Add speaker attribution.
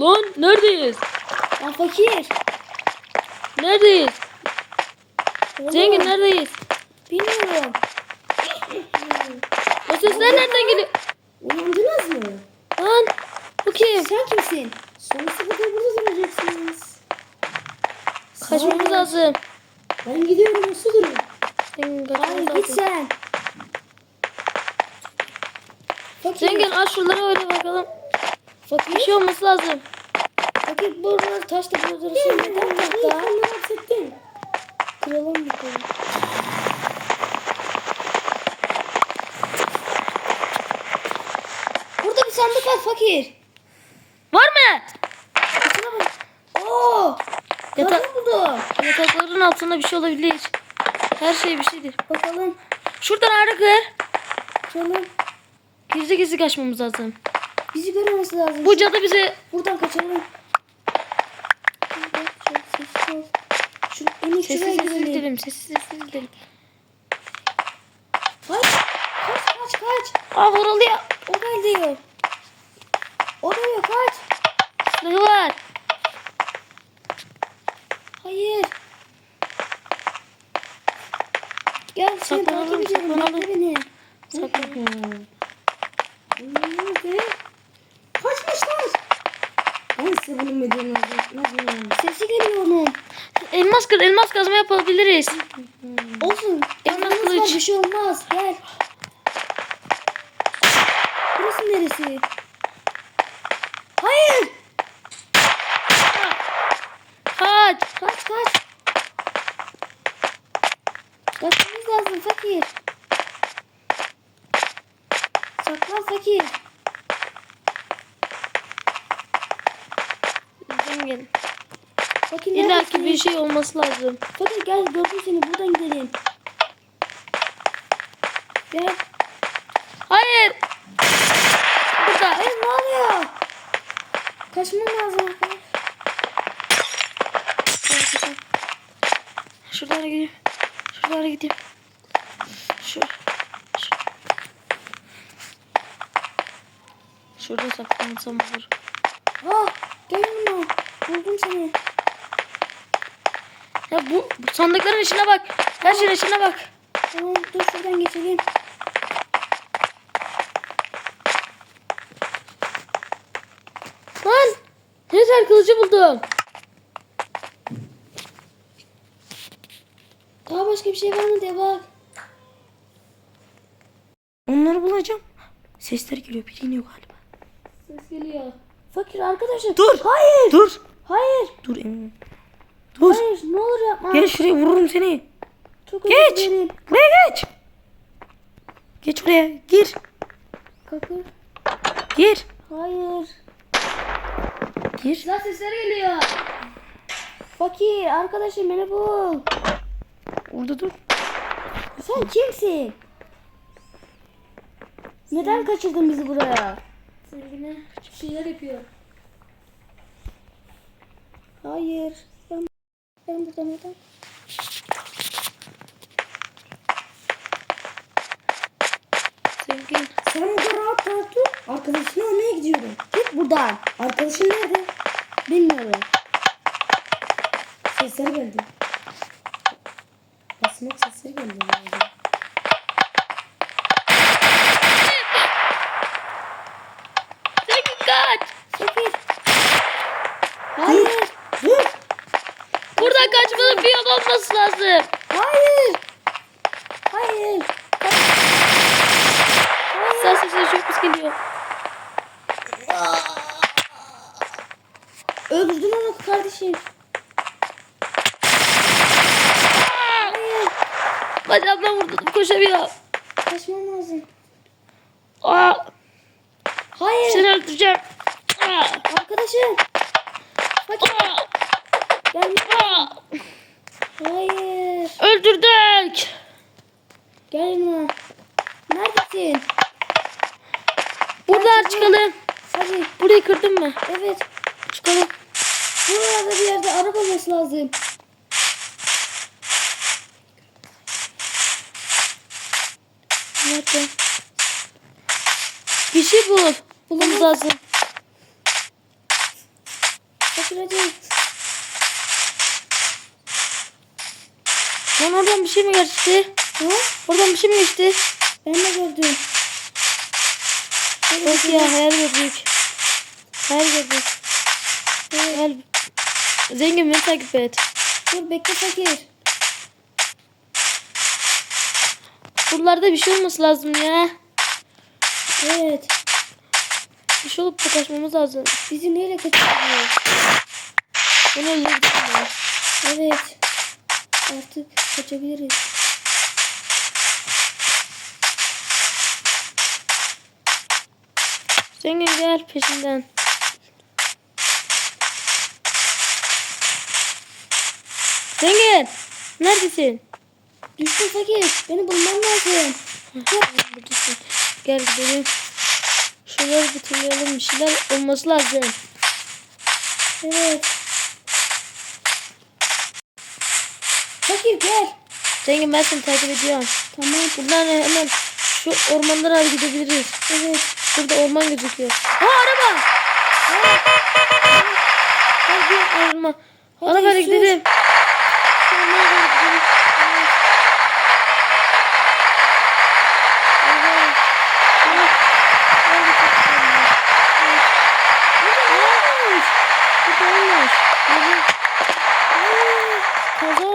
Speaker 1: Lan neredeyiz?
Speaker 2: Ya fakir.
Speaker 1: Neredeyiz?
Speaker 2: Oğlum,
Speaker 1: Zengin neredeyiz?
Speaker 2: Bilmiyorum.
Speaker 1: O sesler nereden geliyor?
Speaker 2: Uyandınız mı?
Speaker 1: Lan bu kim?
Speaker 2: Sen kimsin? Sonrası kadar burada duracaksınız.
Speaker 1: Kaçmamız lazım.
Speaker 2: Ben gidiyorum nasıl durun?
Speaker 1: Zengin
Speaker 2: Hayır git sen.
Speaker 1: Zengin aç şuraları öyle bakalım.
Speaker 2: Fakir.
Speaker 1: Bir şey olması lazım.
Speaker 2: Fakir buralar taş da buraları sen neden yaptı? Kendini hapsettin. Kıralım bakalım. Burada bir sandık var fakir.
Speaker 1: Var mı?
Speaker 2: İçine bak. Oo!
Speaker 1: Yata-
Speaker 2: Kadın buldu.
Speaker 1: Yatakların altında bir şey olabilir. Her şey bir şeydir.
Speaker 2: Bakalım.
Speaker 1: Şuradan ara kır.
Speaker 2: Çalın.
Speaker 1: Gizli gizli kaçmamız lazım.
Speaker 2: Bizi görmemesi lazım.
Speaker 1: Bu cadı bize
Speaker 2: Buradan kaçalım. Şu, en üst
Speaker 1: sessiz sessiz
Speaker 2: gidelim.
Speaker 1: Sessiz sessiz gidelim.
Speaker 2: Kaç. Kaç kaç kaç.
Speaker 1: Aa vuruldu ya.
Speaker 2: O geldi. O geliyor kaç.
Speaker 1: Silahı var.
Speaker 2: Hayır. Gel seni
Speaker 1: Saklanalım,
Speaker 2: takip ediyorum.
Speaker 1: saklanalım.
Speaker 2: Bekle beni.
Speaker 1: Saklan.
Speaker 2: Nerede? Kaçmışlar. Bunun bedelini ödeyeceğim. Sesi geliyor onun.
Speaker 1: Elmas kır, elmas kazma yapabiliriz.
Speaker 2: Olsun.
Speaker 1: Elmas kılıç.
Speaker 2: bir şey olmaz. Gel. Burası neresi? Hayır.
Speaker 1: Kaç.
Speaker 2: Kaç kaç. Kaçmamız lazım fakir. Saklan fakir.
Speaker 1: Zengin.
Speaker 2: Fakir
Speaker 1: İlla ki bir şey olması lazım.
Speaker 2: Fakir gel gördüm seni buradan gidelim. Gel.
Speaker 1: Hayır. Burada.
Speaker 2: Hayır ne oluyor? Kaçmam lazım.
Speaker 1: Şuralara gideyim. Şuralara gideyim. Şu. şu. Şurada saklansam olur.
Speaker 2: Ah gel yanıma. Buldum seni.
Speaker 1: Ya bu, bu sandıkların içine bak. Her şeyin içine bak.
Speaker 2: Tamam dur şuradan geçelim.
Speaker 1: Lan. Yeter kılıcı buldum.
Speaker 2: Daha başka bir şey var mı diye bak.
Speaker 1: Onları bulacağım. Sesler geliyor. Biri iniyor galiba.
Speaker 2: Ses geliyor. Fakir arkadaşım.
Speaker 1: Dur.
Speaker 2: Hayır.
Speaker 1: Dur.
Speaker 2: Hayır.
Speaker 1: Dur Emin. Dur.
Speaker 2: Hayır ne olur yapma.
Speaker 1: Gel şuraya vururum seni.
Speaker 2: Çok
Speaker 1: Geç.
Speaker 2: dilerim.
Speaker 1: Buraya geç. Geç oraya. Gir.
Speaker 2: Kapı.
Speaker 1: Gir.
Speaker 2: Hayır.
Speaker 1: Gir.
Speaker 2: Silah sesleri geliyor. Fakir arkadaşım beni bul.
Speaker 1: Orada dur.
Speaker 2: Sen kimsin? Neden kaçırdın bizi buraya?
Speaker 1: Sevgine şeyler yapıyor.
Speaker 2: Hayır. Ben, burada neden?
Speaker 1: Sevgin.
Speaker 2: Sen burada rahat rahat dur. Arkadaşını almaya gidiyorum. Git buradan. Arkadaşın nerede? Bilmiyorum. Sesler geldi. Basmak sesleri geldi. herhalde.
Speaker 1: Sevgin kaç.
Speaker 2: Fakir. Hayır. Dur.
Speaker 1: Kaçmanın bir yol olması lazım.
Speaker 2: Hayır. Hayır.
Speaker 1: Sen sesleri çok pis geliyor.
Speaker 2: Öldürdün onu kardeşim. Hayır.
Speaker 1: Bacağımdan vurdu. Koşamıyor.
Speaker 2: Kaçmam lazım.
Speaker 1: Aa,
Speaker 2: Hayır.
Speaker 1: seni öldüreceğim. Aa,
Speaker 2: Arkadaşım. Fakir.
Speaker 1: aa,
Speaker 2: Gelme.
Speaker 1: aa.
Speaker 2: Hayır.
Speaker 1: Öldürdük.
Speaker 2: Gelme. Neredesin?
Speaker 1: Buradan çıkalım.
Speaker 2: Hadi.
Speaker 1: Burayı kırdın mı?
Speaker 2: Evet.
Speaker 1: Çıkalım.
Speaker 2: Buralarda bir yerde araba olması lazım.
Speaker 1: Nerede? Bir şey bul. Bulmamız lazım.
Speaker 2: Sıçrayacak.
Speaker 1: Lan oradan bir şey mi geçti?
Speaker 2: Ha?
Speaker 1: Oradan bir şey mi geçti?
Speaker 2: Ben de gördüm.
Speaker 1: Bak ya hayal gördük. Hayal gördük. Hayal. Zengin beni takip et.
Speaker 2: Dur bekle fakir.
Speaker 1: Buralarda bir şey olması lazım ya.
Speaker 2: Evet.
Speaker 1: Bir şey olup da kaçmamız lazım.
Speaker 2: Bizi neyle kaçırıyor?
Speaker 1: Bunu öldürdüm.
Speaker 2: Evet. Artık kaçabiliriz.
Speaker 1: Zengin gel peşinden. Zengin. Neredesin?
Speaker 2: Düştüm fakir. Beni bulman lazım.
Speaker 1: Gel gidelim. Şuraları bitirleyelim. Bir şeyler olması lazım.
Speaker 2: Evet. Fakir gel.
Speaker 1: Zengin ben seni takip ediyorum.
Speaker 2: Tamam.
Speaker 1: Buradan hemen şu ormanlara gidebiliriz.
Speaker 2: Evet.
Speaker 1: Şurada orman gözüküyor. Ha araba. Ha. Hadi araba. Arabayla gidelim. Kaza